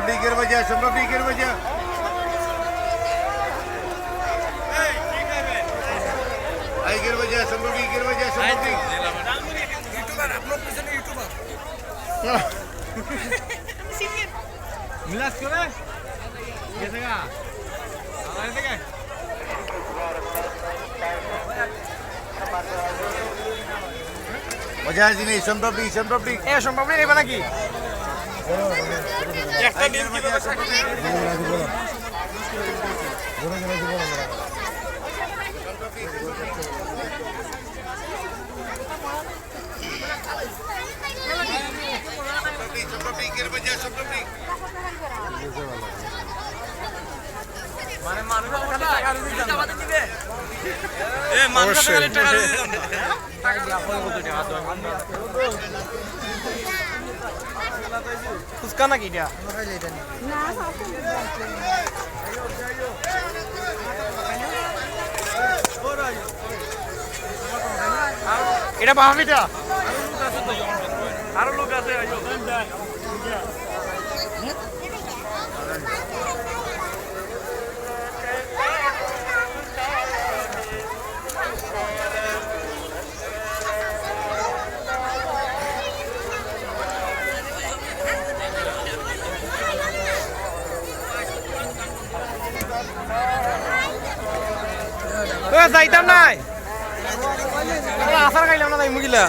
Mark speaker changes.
Speaker 1: সম্ভব গির বাজা সম্ভব গির বাজা। আই গির বাজা সম্ভব গির বাজা সম্ভব
Speaker 2: ইউটিউবার আপনার পিছনে ইউটিউবার
Speaker 3: মিলাস করে। গেছে গা থেকে
Speaker 1: মজা
Speaker 3: এ এবার নাকি?
Speaker 2: একটা ডিম কীভাবে
Speaker 1: বাজা সম্ভব
Speaker 2: মানে মানুষ দিবে
Speaker 3: ফুচকা নাকি এটা? এটা বাহাবিটা
Speaker 2: আরও লোক আছে
Speaker 3: যাইতাম নাই। আসার গাইলাম না তাই মুগিলা।